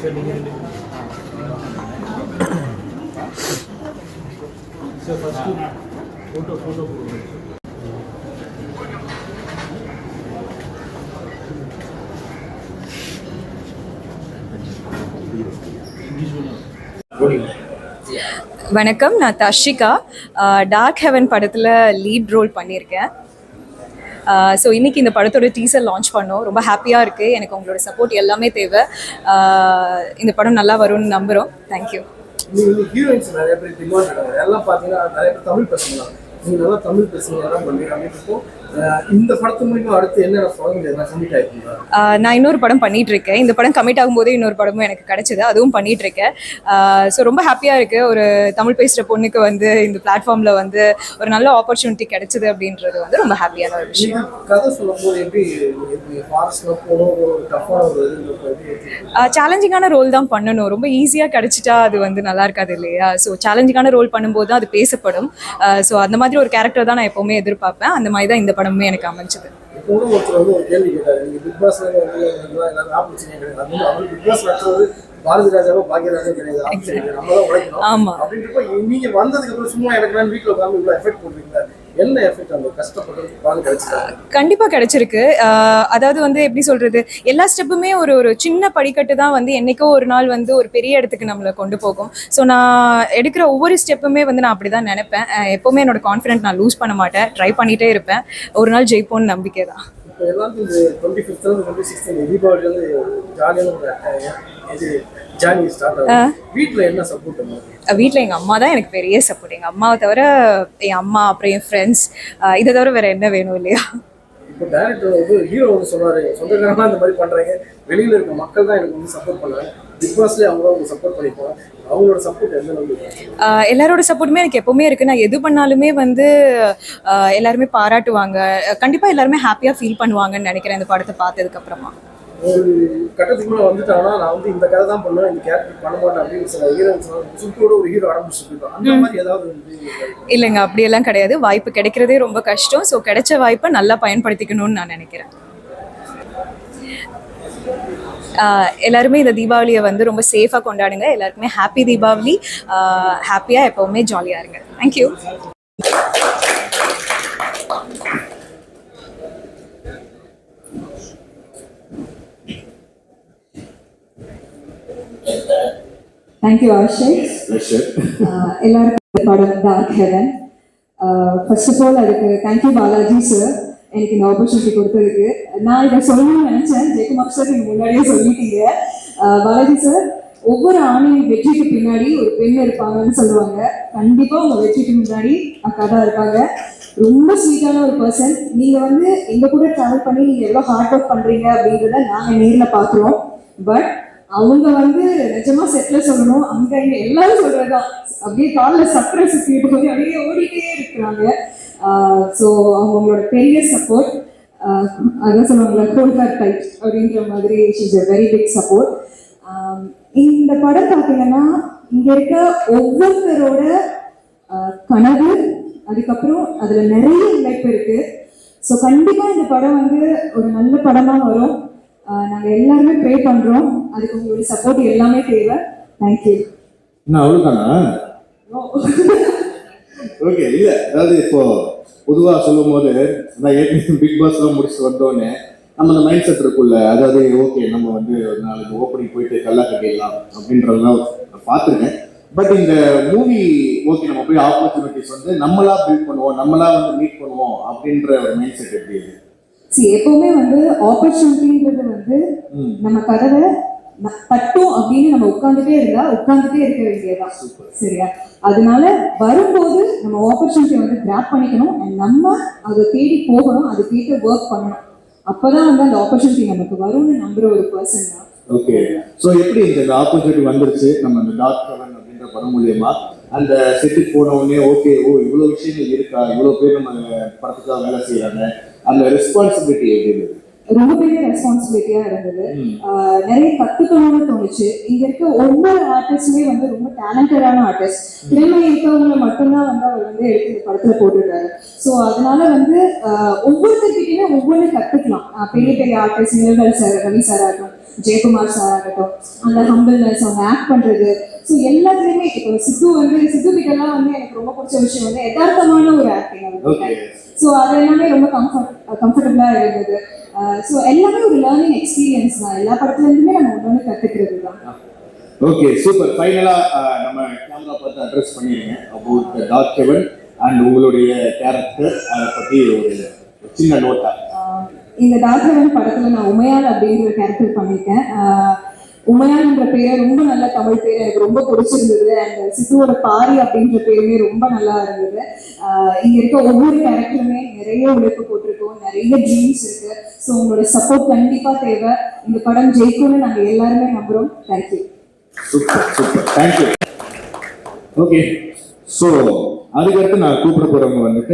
So first photo photo வணக்கம் நான் Dashika dark heaven படத்தில் லீட் ரோல் பண்ணியிருக்கேன் Uh, ஸோ இன்றைக்கி இந்த படத்தோட டீசர் லான்ச் பண்ணோம். ரொம்ப ஹாப்பியாக இருக்குது எனக்கு உங்களோட சப்போர்ட் எல்லாமே தேவை. Uh, இந்த படம் நல்லா வரும்னு நம்புகிறோம் தேங்க்யூ ஹீரோயின்ஸ் நிறைய பேர் எல்லாம் பார்த்தீங்கன்னா நிறைய பேர் தமிழ் பேசுங்க நீங்கள் நல்லா தமிழ் பேசுங்க எல்லாம் பண்ணுறீங்க அப்படின்னு இந்த படத்து மூலியமா அடுத்து ஆஹ் நான் இன்னொரு படம் பண்ணிட்டு இருக்கேன் இந்த படம் கமிட் ஆகும்போதே இன்னொரு படமும் எனக்கு கிடைச்சது. அதுவும் பண்ணிட்டு இருக்கேன் ஸோ ரொம்ப ஹாப்பியாக இருக்கு. ஒரு தமிழ் பேசுகிற பொண்ணுக்கு வந்து இந்த பிளாட்ஃபார்மில் வந்து ஒரு நல்ல ஆப்பர்ச்சுனிட்டி கிடைச்சது அப்படின்றது வந்து ரொம்ப ஹாப்பியான ஒரு விஷயம். சேலஞ்சிங்கான ரோல் தான் பண்ணணும். ரொம்ப ஈஸியாக கிடைச்சிட்டா அது வந்து நல்லா இருக்காது இல்லையா? ஸோ சேலஞ்சிங்கான ரோல் பண்ணும்போது தான் அது பேசப்படும். ஸோ அந்த மாதிரி ஒரு கேரக்டர் தான் நான் எப்போவுமே எதிர்பார்ப்பேன். அந்த மாதிரி தான் இந்த படமுமே எனக்கு அமைஞ்சது. ஒருத்தர் வந்து ஒரு கேள்வி கேட்டாரு. பிக் பாஸ்ல ஆப்பர்ச்சுனிட்டி கிடையாது பிக் பாஸ் நடத்துறது பாரதி ராஜாவோ பாக்யராஜோ கிடையாது. ஆப்பர்ச்சுனிட்டி நம்ம தான் உழைக்கணும் ஆமா. அப்படின்றப்ப நீங்க வந்ததுக்கு அப்புறம் சும்மா எனக்கு நான் வீட்டில் உட்காந்து இவ்வளோ எஃபெக்ட் போடுறீங்களா? என்ன எஃபெக்ட் அந்த கஷ்டப்பட்டு பால் கிடைச்சிட்டா கண்டிப்பா கிடைச்சிருக்கு. அதாவது வந்து எப்படி சொல்றது? எல்லா ஸ்டெப்புமே ஒரு ஒரு சின்ன படிக்கட்டு தான் வந்து என்னைக்கோ ஒரு நாள் வந்து ஒரு பெரிய இடத்துக்கு நம்மளை கொண்டு போகும். ஸோ நான் எடுக்கிற ஒவ்வொரு ஸ்டெப்புமே வந்து நான் அப்படிதான் நினைப்பேன். எப்பவுமே என்னோட கான்ஃபிடென்ட் நான் லூஸ் பண்ண மாட்டேன். ட்ரை பண்ணிட்டே இருப்பேன். ஒரு நாள் ஜெயிப்போம்னு நம்பிக்கை தான் வீட்டில் என்ன சப்போர்ட் வீட்டில் எங்கள் அம்மா தான் எனக்கு பெரிய சப்போர்ட் எங்கள் அம்மாவை தவிர என் அம்மா அப்புறம் என் ஃப்ரெண்ட்ஸ் இதை தவிர வேற என்ன வேணும் இல்லையா? இப்போ டேரக்டர் வந்து ஹீரோ வந்து சொன்னாரு. சொந்தக்காரமா இந்த மாதிரி பண்றாங்க. வெளியில இருக்க மக்கள் தான் எனக்கு வந்து சப்போர்ட் பண்ணாங்க. பிக் பாஸ்லேயே அவங்க அவங்க சப்போர்ட் அவங்களோட சப்போர்ட் எந்த எல்லாரோட சப்போர்ட்டுமே எனக்கு எப்பவுமே இருக்கு. நான் எது பண்ணாலுமே வந்து எல்லாருமே பாராட்டுவாங்க. கண்டிப்பாக எல்லாருமே ஹாப்பியாக ஃபீல் பண்ணுவாங்கன்னு நினைக்கிறேன் இந்த படத்தை பார்த்ததுக்கு அப்புறமா. ஒரு கட்டத்துக்கு மேலே நான் வந்து இந்த கதை தான் பண்ணுவேன் இந்த கேரக்டர் பண்ண மாட்டேன் அப்படின்னு சில ஹீரோஸ் சுத்தோட ஒரு ஹீரோ ஆரம்பிச்சுட்டு அந்த மாதிரி ஏதாவது இல்லைங்க அப்படியெல்லாம் கிடையாது. வாய்ப்பு கிடைக்கிறதே ரொம்ப கஷ்டம். ஸோ கிடைச்ச வாய்ப்பை நல்லா பயன்படுத்திக்கணும்னு நான் நினைக்கிறேன். எல்லாருமே இந்த தீபாவளியை வந்து ரொம்ப சேஃபாக கொண்டாடுங்க. எல்லாருக்குமே ஹாப்பி தீபாவளி. ஹாப்பியாக எப்போவுமே ஜாலியாக இருங்க. தேங்க்யூ தேங்க்யூ ஆஹ் எல்லாருக்கும் படம் dark heaven first of all அதுக்கு தேங்க்யூ பாலாஜி சார் எனக்கு இந்த ஆப்பர்ச்சுனிட்டி கொடுத்ததுக்கு. நான் இதை சொல்லணும்னு நினைச்சேன். ஜெயக்குமார் சார் நீங்க முன்னாடியே சொல்லிட்டீங்க. பாலாஜி சார் ஒவ்வொரு ஆணையும் வெற்றிக்கு பின்னாடி ஒரு பெண் இருப்பாங்கன்னு சொல்லுவாங்க. கண்டிப்பா உங்க வெற்றிக்கு முன்னாடி அக்கா தான் இருக்காங்க ரொம்ப ஸ்வீட்டான ஒரு பர்சன் நீங்க வந்து எங்க கூட டிராவல் பண்ணி நீங்க எவ்வளவு ஹார்ட் ஒர்க் பண்றீங்க அப்படின்றத நாங்க நேர்ல பாக்குறோம் பட் அவங்க வந்து நிஜமா செட்ல சொல்லணும். அங்க இங்க எல்லாரும் சொல்றதுதான். அப்படியே காலில் சக்கரை சுத்திட்டு போய் அப்படியே ஓடிட்டே இருக்கிறாங்க. ஸோ அவங்களோட பெரிய சப்போர்ட் அதான் சொல்லுவாங்களா கோல்கார் டைப் அப்படின்ற மாதிரி is a very big support இந்த படம் பார்த்தீங்கன்னா இங்க இருக்க ஒவ்வொருத்தரோட கனவு அதுக்கப்புறம் அதுல நிறைய இழைப்பு இருக்கு. ஸோ கண்டிப்பா இந்த படம் வந்து ஒரு நல்ல படமா வரும். ஆஹ், நாங்க எல்லாருமே ப்ரே பண்றோம். அதுக்கு உங்களுடைய சப்போர்ட் எல்லாமே தேவை. தேங்க்யூ என்ன அவ்வளோதானா ஓகே இல்லை. அதாவது இப்போ பொதுவாக சொல்லும் போது நான் ஏற்கனவே பிக் பாஸ்லாம் முடிச்சுட்டு வந்தோடனே நம்ம அந்த மைண்ட் செட் இருக்குல்ல அதாவது ஓகே நம்ம வந்து ஒரு நாளைக்கு ஓப்பனிங் போயிட்டு கல்லா கட்டிடலாம் அப்படின்றதெல்லாம் நான் பார்த்துருக்கேன். பட் இந்த மூவி ஓகே நம்ம போய் ஆப்பர்ச்சுனிட்டிஸ் வந்து நம்மளா பில்ட் பண்ணுவோம் நம்மளா வந்து மீட் பண்ணுவோம் அப்படின்ற ஒரு மைண்ட் செட் எப்படி சி எப்பவுமே வந்து ஆப்பர்ச்சுனிட்டின்றது வந்து. நம்ம கதவை தட்டும் அப்படின்னு நம்ம உட்கார்ந்துட்டே இருந்தா உட்கார்ந்துட்டே இருக்க வேண்டியதுதான். சரியா? அதனால வரும்போது நம்ம ஆப்பர்ச்சுனிட்டியை வந்து கிராப் பண்ணிக்கணும் and நம்ம அதை தேடி போகணும் அதை கேட்டு ஒர்க் பண்ணணும். அப்பதான் வந்து அந்த ஆப்பர்ச்சுனிட்டி நமக்கு வரும்னு நம்புற ஒரு பர்சன் தான். ஓகே ஸோ எப்படி இந்த ஆப்பர்ச்சுனிட்டி வந்துருச்சு? நம்ம அந்த டாக் செவன் அப்படின்ற படம் மூலியமா? அந்த செட்டுக்கு போன உடனே ஓகே ஓ இவ்வளோ விஷயங்கள் இருக்கா? இவ்வளோ பேர் நம்ம படத்துக்காக வேலை செய்யறாங்க அந்த ரெஸ்பான்சிபிலிட்டி எப்படி ரொம்ப பெரிய ரெஸ்பான்சிபிலிட்டியா இருந்தது. நிறைய கத்துக்கணும்னு தோணுச்சு. இங்க இருக்க ஒவ்வொரு ஆர்டிஸ்டுமே வந்து ரொம்ப டேலண்டடான ஆர்டிஸ்ட் திறமை இருக்கவங்களை மட்டும்தான் வந்து அவர் வந்து எடுத்து இந்த படத்துல போட்டிருக்காரு. ஸோ அதனால வந்து ஒவ்வொருத்தர்கிட்டயுமே ஒவ்வொன்று கத்துக்கலாம். பெரிய பெரிய ஆர்டிஸ்ட் நிலங்கள் சார் ரவி சார் ஆகட்டும் ஜெயக்குமார் சார் ஆகட்டும் அந்த ஹம்பிள்னஸ் அவங்க ஆக்ட் பண்றது. ஸோ எல்லாத்துலயுமே இப்போ சித்து வந்து சித்து கிட்டலாம் வந்து எனக்கு ரொம்ப பிடிச்ச விஷயம் வந்து யதார்த்தமான ஒரு ஆக்டிங் ஸோ அது எல்லாமே ரொம்ப கம்ஃபர்ட் கம்ஃபர்டபுளாக இருந்தது. ஸோ எல்லாமே ஒரு லேர்னிங் எக்ஸ்பீரியன்ஸ் தான். எல்லா படத்துலேருந்துமே நம்ம ஒன்று ஒன்று கற்றுக்கிறது தான். ஓகே சூப்பர் ஃபைனலா நம்ம கேமரா பார்த்து அட்ரஸ் பண்ணிருங்க. அபவுட் டார்க் ஹெவன் அண்ட் உங்களுடைய கேரக்டர் அதை பத்தி ஒரு சின்ன நோட்டா இந்த டார்க் ஹெவன் படத்தில் நான் உமையால் அப்படிங்கிற கேரக்டர் பண்ணியிருக்கேன் ஆஹ் பெயர் பேர் ரொம்ப நல்ல தமிழ் பேர். எனக்கு ரொம்ப பிடிச்சிருந்தது. அண்ட் சித்துவோட பாரி அப்படின்ற பேருமே ரொம்ப நல்லா இருந்தது. இங்க இருக்க ஒவ்வொரு கேரக்டருமே நிறைய உழைப்பு போட்டிருக்கோம். நிறைய ட்ரீம்ஸ் இருக்கு. ஸோ உங்களோட சப்போர்ட் கண்டிப்பா தேவை. இந்த படம் ஜெயிக்கும்னு நாங்கள் எல்லாருமே நம்புறோம். Thank you super super thank you okay so அதுக்கடுத்து நான் கூப்பிட போறவங்க வந்துட்டு